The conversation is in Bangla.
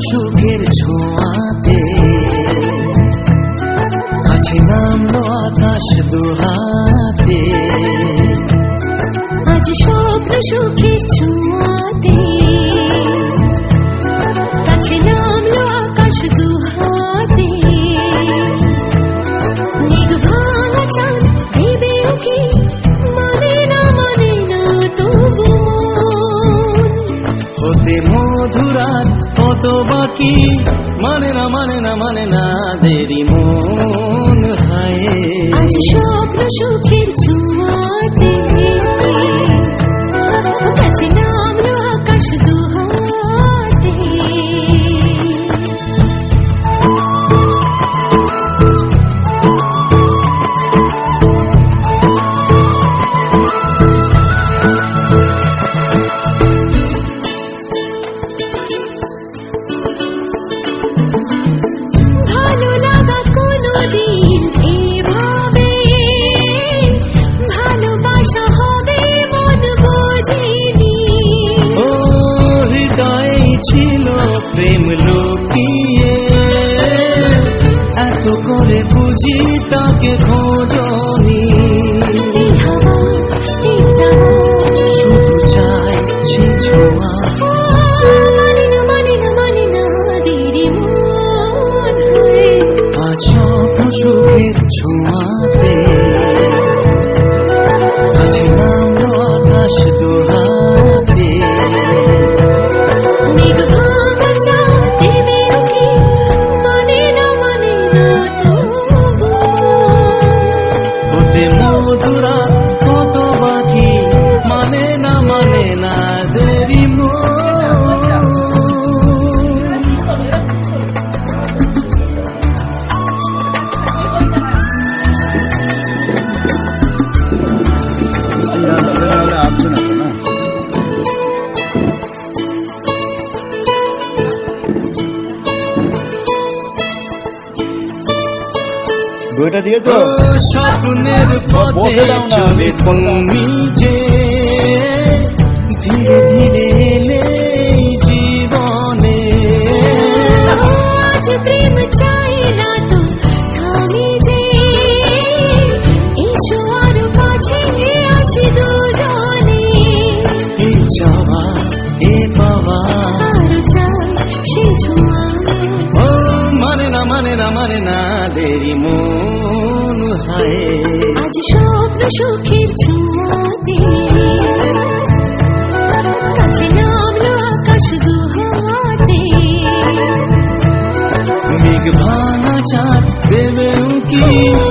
সুখের ছোঁয়াতে। আছে নাম আকাশ দোহাতে। আজ স্বপ্ন সুখের ছোঁয়া কত বাকি? মানে না মানে না মানে না, দেরি মন হায় আজ স্বপ্ন সুখের ছোঁয়াতে করে বুঝি তাকে খোঁজনি বইটা দিয়েছ? স্বপ্নের পথে বসে দাও না। চলে তুমি যে ধীরে ধীরে এলে জীবনে। আজ প্রেম চাই না তো থামি যে এসো আরও কাছে আসি দুজনে। এই চাওয়া এ পাওয়া। আরও চাই সে ছোঁয়া। ও মানে না মানে না মানে না দেরি আজ স্বপ্ন সুখের ছোঁয়াতে। কাছে নামলো আকাশ দুহাতে। মেঘ ভাঙা চাঁদ দেবে উকি।